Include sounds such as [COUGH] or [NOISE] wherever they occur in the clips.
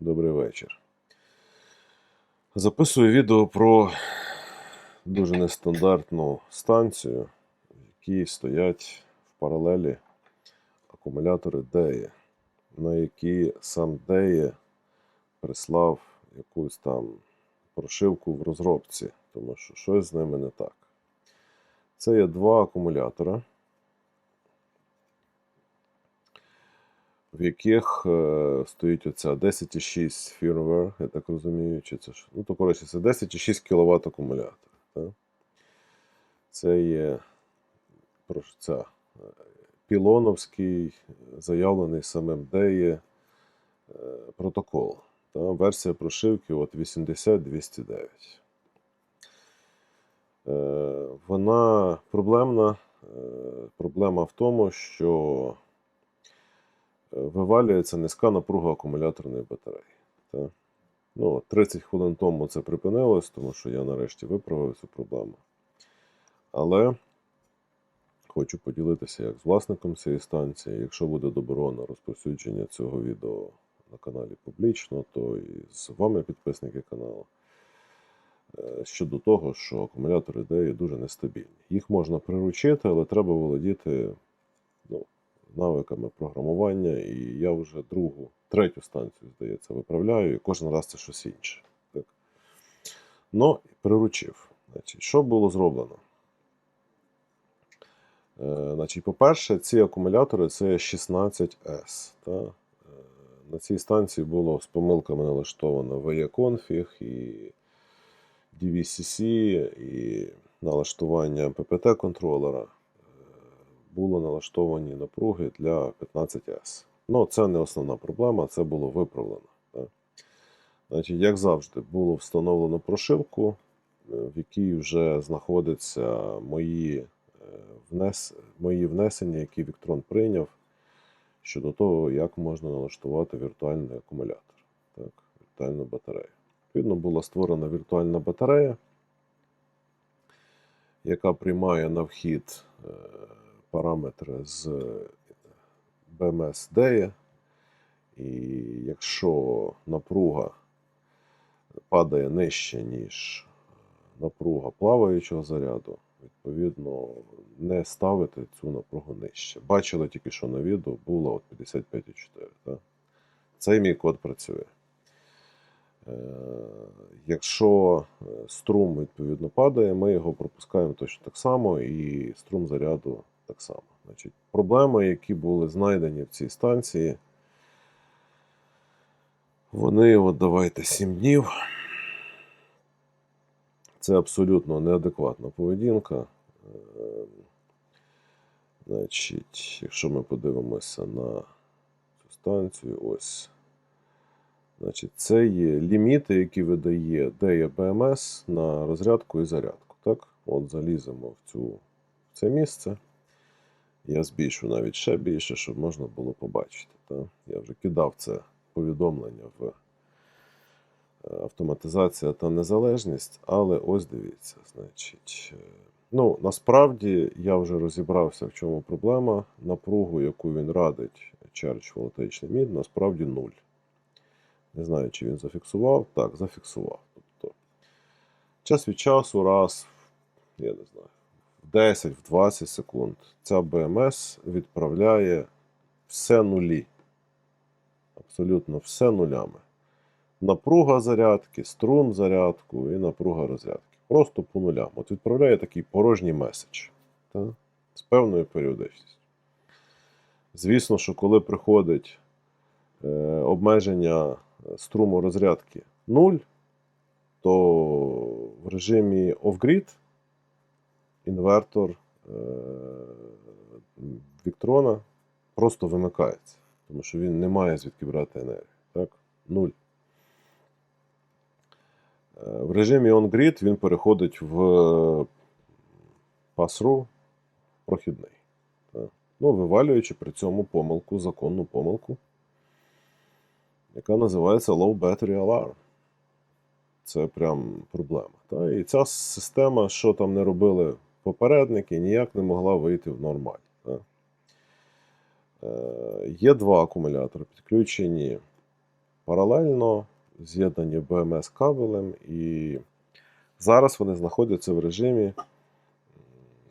Добрий вечір. Записую відео про дуже нестандартну станцію, в якій стоять в паралелі акумулятори DEA, на які сам DEA прислав якусь там прошивку в розробці, тому що щось з ними не так. Це є два акумулятора. В яких е, стоїть оця 10,6 firmware, я так розумію, чи це ж. Ну, то, коротше, це 10,6 кВт акумулятор. Так? Це є прошу, ця, е, пілоновський, заявлений самим DEA е, протокол. Та? Версія прошивки от 80209. Е, вона проблемна. Проблема в тому, що вивалюється низька напруга акумуляторної батареї. Та? Ну, 30 хвилин тому це припинилось, тому що я нарешті виправив цю проблему. Але хочу поділитися як з власником цієї станції. Якщо буде добро на розповсюдження цього відео на каналі публічно, то і з вами, підписники каналу, е, щодо того, що акумулятори DEI дуже нестабільні. Їх можна приручити, але треба володіти навиками програмування, і я вже другу, третю станцію, здається, виправляю, і кожен раз це щось інше. Так. Ну, приручив. Значить, що було зроблено? Е, значить, по-перше, ці акумулятори це 16S. Та? Е, на цій станції було з помилками налаштовано VE-config і DVCC, і налаштування ППТ-контролера. Е, Було налаштовані напруги для 15S. Ну, це не основна проблема, це було виправлено. Значить, як завжди, було встановлено прошивку, е, в якій вже знаходяться мої, е, внес... мої внесення, які Віктрон прийняв щодо того, як можна налаштувати віртуальний акумулятор, так, віртуальну батарею. Відповідно, була створена віртуальна батарея, яка приймає на вхід е, параметри з BMS DEA. І якщо напруга падає нижче, ніж напруга плаваючого заряду, відповідно, не ставити цю напругу нижче. Бачили тільки що на відео було 55,4. Так? Цей мій код працює. Е, Якщо е, струм відповідно падає, ми його пропускаємо точно так само, і струм заряду так само. Значить, проблеми, які були знайдені в цій станції, вони, от давайте 7 днів. Це абсолютно неадекватна поведінка. Е, Значить, якщо ми подивимося на цю станцію, ось. Значить, це є ліміти, які видає DEA BMS на розрядку і зарядку. Так? От заліземо в, цю, в це місце. Я збільшу навіть ще більше, щоб можна було побачити. Так? Я вже кидав це повідомлення в е, автоматизація та незалежність, але ось дивіться, значить. е, Ну, насправді я вже розібрався, в чому проблема. Напругу, яку він радить Charge Voltage Limit, насправді нуль. Не знаю, чи він зафіксував. Так, зафіксував. Тобто, час від часу, раз, я не знаю, в 10, в 20 секунд ця БМС відправляє все нулі. Абсолютно все нулями. Напруга зарядки, струм зарядку і напруга розрядки. Просто по нулям. От відправляє такий порожній меседж та? з певною періодичністю. Звісно, що коли приходить е, обмеження струму розрядки 0, то в режимі off-grid інвертор е, Віктрона просто вимикається, тому що він не має звідки брати енергію. Так? Нуль. Е, В режимі on-grid він переходить в пасру прохідний. Ну, вивалюючи при цьому помилку, законну помилку, яка називається Low Battery Alarm. Це прям проблема. Та? І ця система, що там не робили попередники, ніяк не могла вийти в нормаль. Та? Е, є два акумулятори, підключені паралельно, з'єднані BMS кабелем, і зараз вони знаходяться в режимі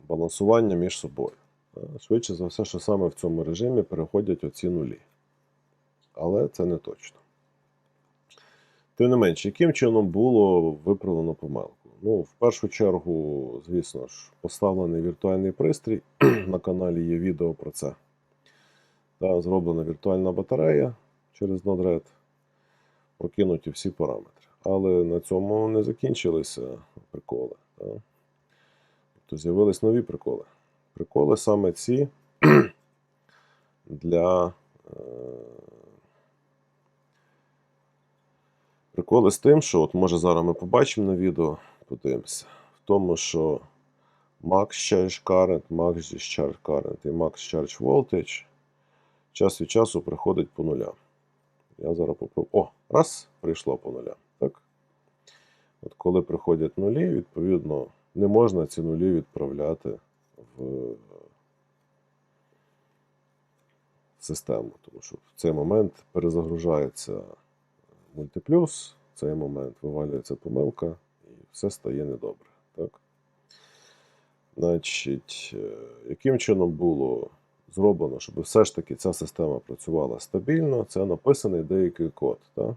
балансування між собою. Е, Швидше за все, що саме в цьому режимі переходять оці нулі. Але це не точно. Тим не менш, яким чином було виправлено помилку? Ну, в першу чергу, звісно ж, поставлений віртуальний пристрій. [CLEARS THROAT] На каналі є відео про це. Та, зроблена віртуальна батарея через Node-RED, прокинуті всі параметри. Але на цьому не закінчилися приколи. Та. Тобто з'явились нові приколи. Приколи саме ці [CLEARS THROAT] для. Е- Приколи з тим, що от може зараз ми побачимо на відео, подивимося, в тому, що Max Charge Current, Max Discharge Current і Max Charge Voltage час від часу приходить по нулям. Я зараз попробую. О, раз, прийшло по нулям. Так? От коли приходять нулі, відповідно, не можна ці нулі відправляти в систему, тому що в цей момент перезагружається мультиплюс, в цей момент вивалюється помилка все стає недобре. Так? Значить, е, яким чином було зроблено, щоб все ж таки ця система працювала стабільно, це написаний деякий код. Так?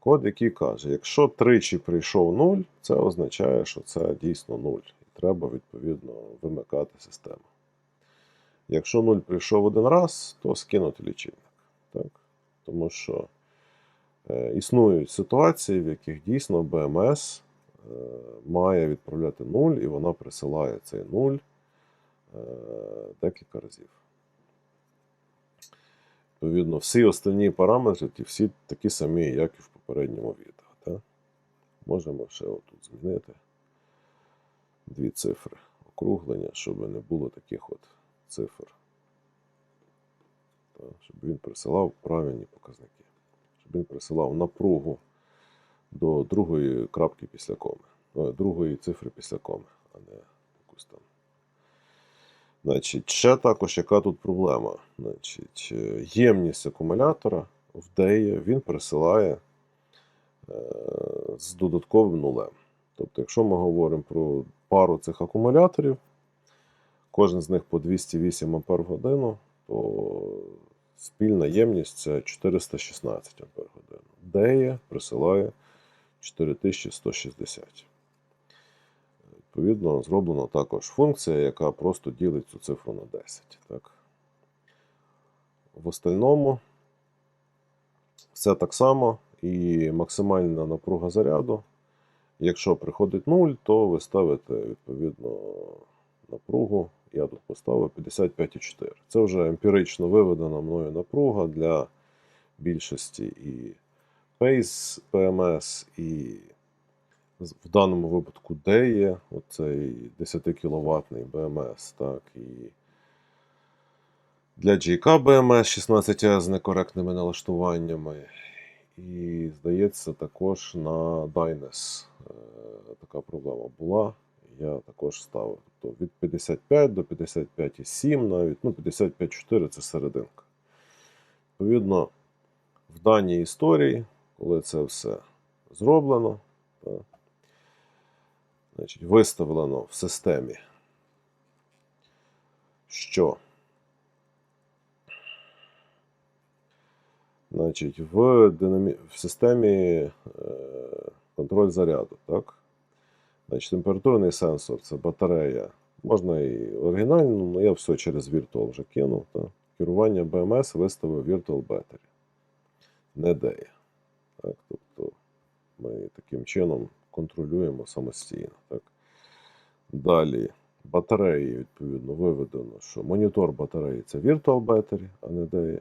Код, який каже, якщо тричі прийшов нуль, це означає, що це дійсно нуль. І треба відповідно вимикати систему. Якщо нуль прийшов один раз, то скинути лічильник. Так? Тому що існують ситуації, в яких дійсно БМС е, має відправляти нуль, і вона присилає цей нуль е, декілька разів. Відповідно, всі остальні параметри ті всі такі самі, як і в попередньому відео. Так? Можемо ще отут змінити дві цифри округлення, щоб не було таких от цифр. Так? Щоб він присилав правильні показники. Він присилав напругу до другої крапки після коми, О, другої цифри після коми, а не якусь там. Значить, ще також яка тут проблема? Значить, е, ємність акумулятора в DEI він присилає е, з додатковим нулем. Тобто, якщо ми говоримо про пару цих акумуляторів, кожен з них по 208 Ампер годину, то спільна ємність це 416 Ампер годину. DEI присилає 4160. Відповідно, зроблена також функція, яка просто ділить цю цифру на 10. Так? В остальному все так само і максимальна напруга заряду. Якщо приходить 0, то ви ставите відповідно напругу. Я тут поставив 55,4. Це вже емпірично виведена мною напруга для більшості і Pace PMS, і в даному випадку DEE, оцей 10 кВт BMS, так, і для GK BMS 16 з некоректними налаштуваннями. І, здається, також на Dynes е, така проблема була. Я також ставив тобто від 55 до 55,7 навіть, ну 55,4 це серединка. Відповідно, в даній історії, коли це все зроблено, так, значить, виставлено в системі, що значить, в, динамі... в системі е... контроль заряду, так? Значить, температурний сенсор це батарея. Можна і оригінальну, але я все через Virtual вже кинув. Так? Керування BMS виставив Virtual Battery. Не DEA. Так? Тобто ми таким чином контролюємо самостійно. Так? Далі батареї, відповідно, виведено, що монітор батареї це Virtual Battery, а не DEA.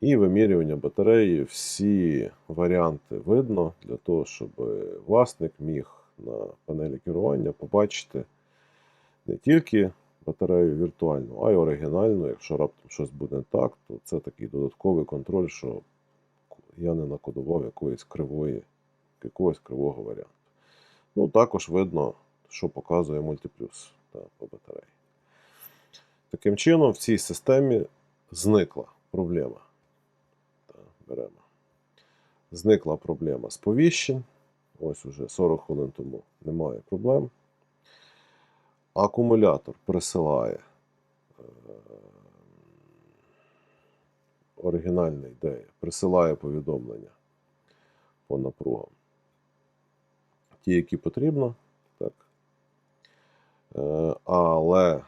І вимірювання батареї, всі варіанти видно для того, щоб власник міг на панелі керування побачити не тільки батарею віртуальну, а й оригінальну. Якщо раптом щось буде так, то це такий додатковий контроль, що я не накодував якоїсь кривої, якогось кривого варіанту. Ну, також видно, що показує мультиплюс та, по батареї. Таким чином, в цій системі зникла проблема. Та. Зникла проблема сповіщень. Ось уже 40 хвилин тому немає проблем. Акумулятор присилає е, оригінальна ідея, присилає повідомлення по напругам. Ті, які потрібно, так. Е, Але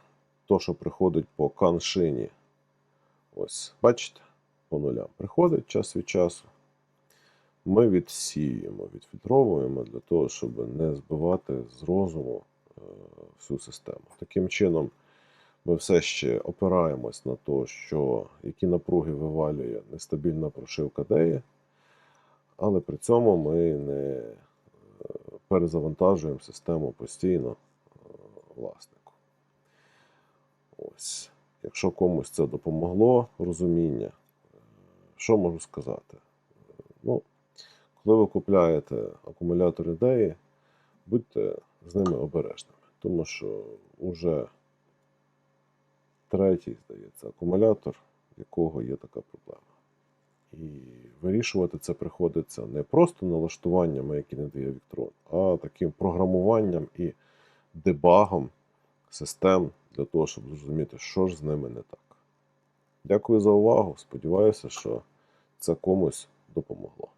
то, що приходить по каншині, ось, бачите, по нулям приходить час від часу. Ми відсіюємо, відфільтровуємо для того, щоб не збивати з розуму е, всю систему. Таким чином, ми все ще опираємось на те, що які напруги вивалює нестабільна прошивка DEI, але при цьому ми не е, перезавантажуємо систему постійно е, власнику. Ось. Якщо комусь це допомогло, розуміння, що можу сказати? Ну, коли ви купляєте акумулятори DEI, будьте з ними обережними, тому що вже третій, здається, акумулятор, в якого є така проблема. І вирішувати це приходиться не просто налаштуваннями, які надає Віктрон, а таким програмуванням і дебагом систем для того, щоб зрозуміти, що ж з ними не так. Дякую за увагу. Сподіваюся, що це комусь допомогло.